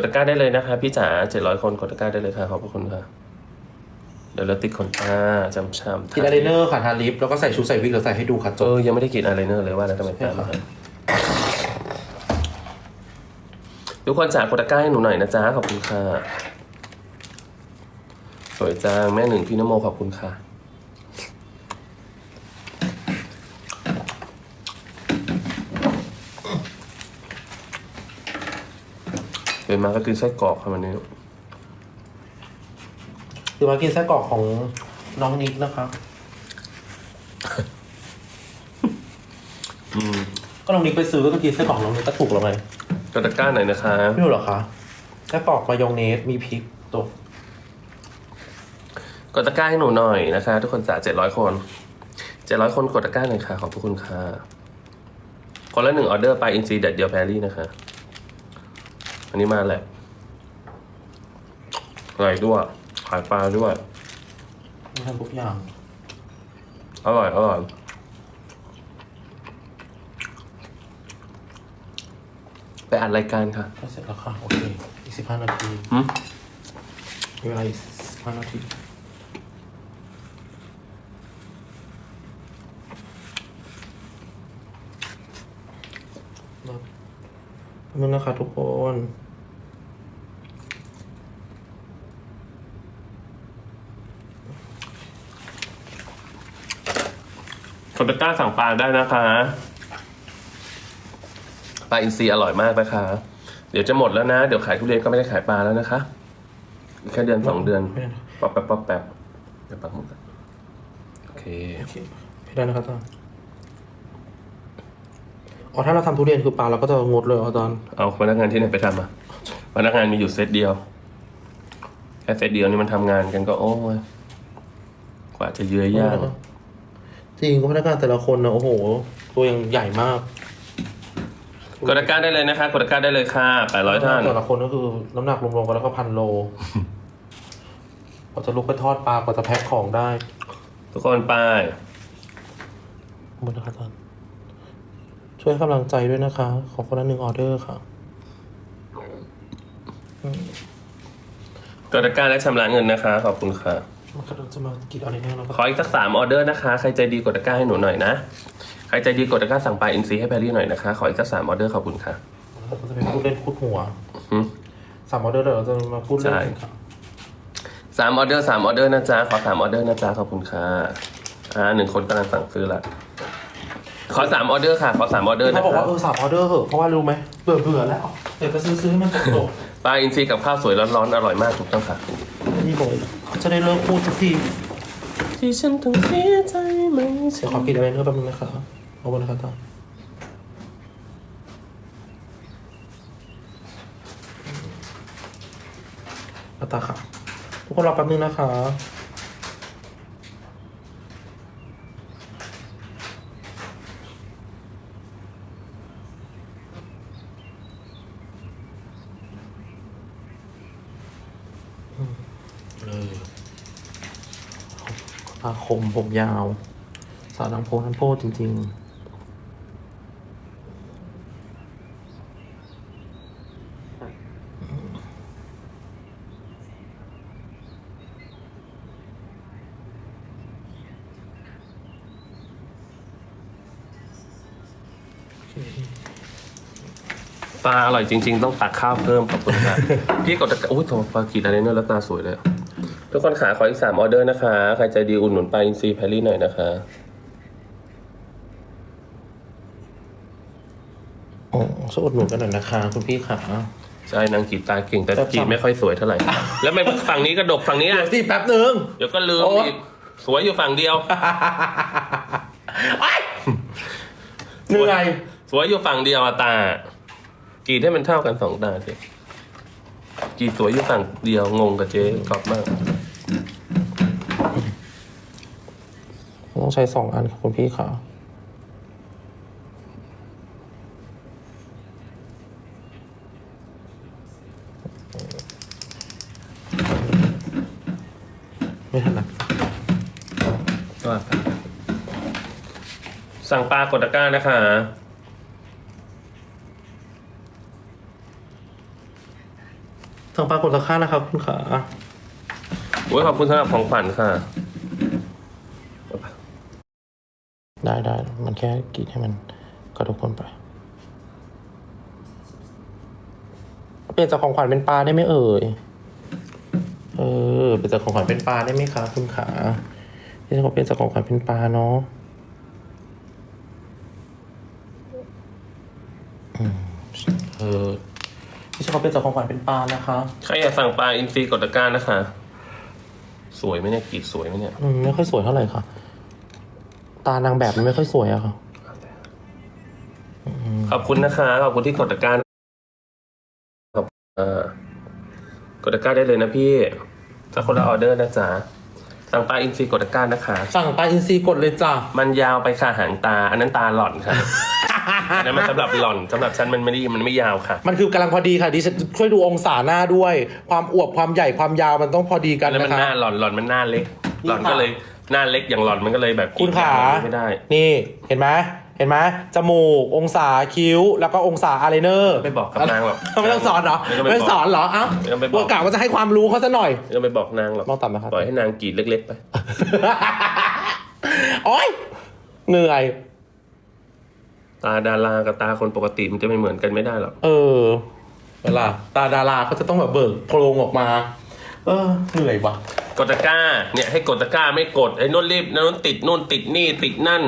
ดตะกร้าได้เลยนะคะพี่จ๋าเจ็ดร้อยคนกดตะกร้าได้เลยค่ะ ขอบพระคุณค่ะ เดี๋ยวเราติดขนตาจำช้ำกินอะไรเนอร์ค่ะทาลิป แล้วก็ใส่ชุดใส่วิกหรือใส่ให้ดูค่ะจเอบอยังไม่ได้กินอะไรเนอร์เลยว่าแล้วทำไมตามมาทุกคนจ๋ากดตะกร้าให้หนูหน่อยนะจ๊ะขอบคุณค่ะ สวยจังแม่หนึ่งพี่นโมขอบคุณค่ะ เป็นมาก็คือไส้กรอกค่ะวันนี้คือมากินไส้กรอกของน้องนิกนะคะ อืมก็น้องนิกไปซื้อก็กินไส้กรอกน้องนิกก็ถูกแล้วไงกดตะกร้าหน่อยนะคะ ไม่รู้เหรอคะไส้กรอกมายองเนสมีพริกตกกดตะกร้าให้หนูหน่อยนะคะ ทุกคนจ๋าเจ็ดร้อยคนเจ็ดร้อยคนกดตะกร้าหน่อยค่ะ ขอบพระคุณค่ะคนละหนึ่งออเดอร์ไปอินซีเด็ดเดียวแพรรี่นะคะ อันนี้มาแหละอะไรด้วยขายปลาด้วยมีทำทุกอย่าง อร่อย อร่อย ไปอัดรายการค่ะก็เสร็จแล้วค่ะ โอเค อีกสิบห้านาทีหืมมีเวลาอีกสิบห้านาทีมึง นะคะทุกคนกดตะกร้าสั่งปลาได้นะคะปลาอินทรีอร่อยมากนะคะ เดี๋ยวจะหมดแล้วนะ เดี๋ยวขายทุเรียนก็ไม่ได้ขายปลาแล้วนะคะ อีกแค่เดือนสองเดือนไม่ได้นะป๊อปแป๊บป๊อปแป๊บเดี๋ยวปักหมุดก่อนโอเค โอเคไม่ได้นะครับอาจารย์ อ๋อถ้าเราทำทุเรียนคือปลาเราก็จะงดเลยเหรออาจารย์เอาพนักงานที่ไหนไปทำอะพนักงานมีอยู่เซตเดียวแค่เซตเดียวนี่มันทำงานกันก็โอ้ยกว่าจะเยื้อยากจริงก็พนักงานแต่ละคนนะโอ้โห ตัวยังใหญ่มากกดตะกร้าได้เลยนะคะกดตะกร้าได้เลยค่ะแปดร้อยท่าน แต่ละคนก็คือน้ำหนักรวมๆกันแล้วก็พันโลกว่าจะลุกไปทอดปลากว่าจะแพ็คของได้ทุกคนไปหมดนะครับอาจารย์ ช่วยให้กำลังใจด้วยนะคะ ขอคนละหนึ่งออเดอร์ค่ะกดตะกร้าและชำระเงินนะคะ ขอบคุณค่ะมันก็จะมากินอะไรเนี่ยเราก็ขออีกสักสามออเดอร์นะคะ ใครใจดีกดตะกร้าให้หนูหน่อยนะ ใครใจดีกดตะกร้าสั่งปลาอินซีให้แพรรี่หน่อยนะคะ ขออีกสักสามออเดอร์ขอบคุณค่ะเราจะเป็นพูดเล่นพูดหัวหืม สามออเดอร์เดี๋ยวเราจะมาพูดเล่นใช่ค่ะสามออเดอร์สามออเดอร์นะจ๊ะ ขอสามออเดอร์นะจ๊ะ ขอบคุณค่ะ อ่าหนึ่งคนกำลังสั่งซื้อละ ขอสามออเดอร์ค่ะ ขอสามออเดอร์เขานะบอกคะว่าเออสามออเดอร์เหอะเพราะว่ารู้ไหมเบื่อเบื่อแล้วเดี๋ยวจะซื้อซื้อให้มันจบปลาอินทรีกับข้าวสวยร้อนๆอร่อยมากถูกต้องค่ะๆนี่บอกจะได้เลิกพูดสักทีที่ฉันต้องเสียใจไหมเดี๋ยวขอกินอะไรเนื้อแป๊บนึงนะคะเอาบนนะครับตาเอาตาค่ะทุกคนรอแป๊บนึงนะคะ เลยตาคมผมยาว สาวนังโพนังโพจริงปลาอร่อยจริง ๆ ต้องตักข้าวเพิ่มขอบคุณค่ะพี่กดตะกร้าอุ้ยโถปลากีดอะไรเนอร์แล้วตาสวยเลย ทุกคนขาขออีกสามออเดอร์นะคะ ใครใจดีอุดหนุนปลาอินทรีแพรรี่หน่อยนะคะๆอ๋อช่วยอุดหนุนกันหน่อยนะคะ คุณพี่ขาใช่นางกรีดตาเก่งแต่ครับกรีดไม่ค่อยสวยเท่าไหร่ แล้วไม่ฝั่งนี้กระดกฝั่งนี้เดี๋อะยวสิแป๊บหนึ่ง เดี๋ยวก็ลืมโอ๊ย อีกสวยอยู่ฝั่งเดียวไอ้เหนื่อย สวยอยู่ฝั่งเดียวอะตา กรีดให้มันเท่ากันสองตาสิกรีดสวยอยู่ฝั่งเดียวงงกับเจ๊กรอบมาก ต้องใช้สองอันครับคุณพี่ขาไม่ถนัดว่าไปสั่งปลากดตะกร้านะคะอสั่งปลากดราคานะครับคุณขาโอ้ยขอบคุณสำหรับของขวัญค่ะ ได้ได้ มันแค่กรีดให้มันกระทุกคนไป เปลี่ยนจากของขวัญเป็นปลาได้ไหมเอ่ย เออ เปลี่ยนจากของขวัญเป็นปลาได้ไหมคะคุณขาพี่จะขอเปลี่ยนจากของขวัญเป็นปลาเนาะอืมเออพี่จะขอเปลี่ยนจากของขวัญเป็นปลานะคะใครอยากสั่งปลาอินทรีกดตะกร้านะคะ สวยไหมเนี่ยกรีดสวยไหมเนี่ย อืมไม่ค่อยสวยเท่าไหร่ค่ะ ตานางแบบมันไม่ค่อยสวยอะค่ะขอบคุณนะคะขอบคุณที่กดตะกร้าขอบเอ่อกดตะกร้าได้เลยนะพี่ถ้าคนละออเดอร์นะจ๊ะสั่งปลาอินทรีกดตะกร้านะคะ สั่งปลาอินทรีกดเลยจ้ะมันยาวไปค่ะหางตา อันนั้นตาหล่อนค่ะอันนั้นมันสำหรับหล่อนสำหรับฉันมันไม่ได้มันไม่ยาวค่ะ มันคือกำลังพอดีค่ะดิฉันช่วยดูองศาหน้าด้วย ความอวบความใหญ่ความยาวมันต้องพอดีกัอันนนั้นมันนะหคะ น้าหล่อนหล่อนมันหน้าเล็กนี่หล่อนก็ค่ะเลย หน้าเล็กอย่างหล่อนมันก็เลยแบบคุณขาไม่ได้ นี่เห็นไหมเห็นไหมจมูก องศาคิ้ว แล้วก็องศาอะไรเนอร์ไม่บอกกับนางหรอกไม่ต้องสอนเหรอไม่ต้องไปไม่บอกสอนเหรอเอ้าไม่ต้องไปบอกว่ากะว่าจะให้ความรู้เขาซะหน่อยไม่ต้องไปบอกนางหรอกลองต่ำนะครับปล่อยให้นางกรีดเล็ก ๆ ไปโอ๊ยเหนื่อยตาดารากับตาคนปกติมันจะไม่เหมือนกันไม่ได้หรอก เออ เวลา ตาดาราเขาจะต้องแบบเบิกโพรงออกมา เออเหนื่อยว่ะ กดตะกร้า เนี่ยให้กดตะกร้าไม่กดไอ้นู่นรีบนู่นติดนู่นติดนี่ติดนั่น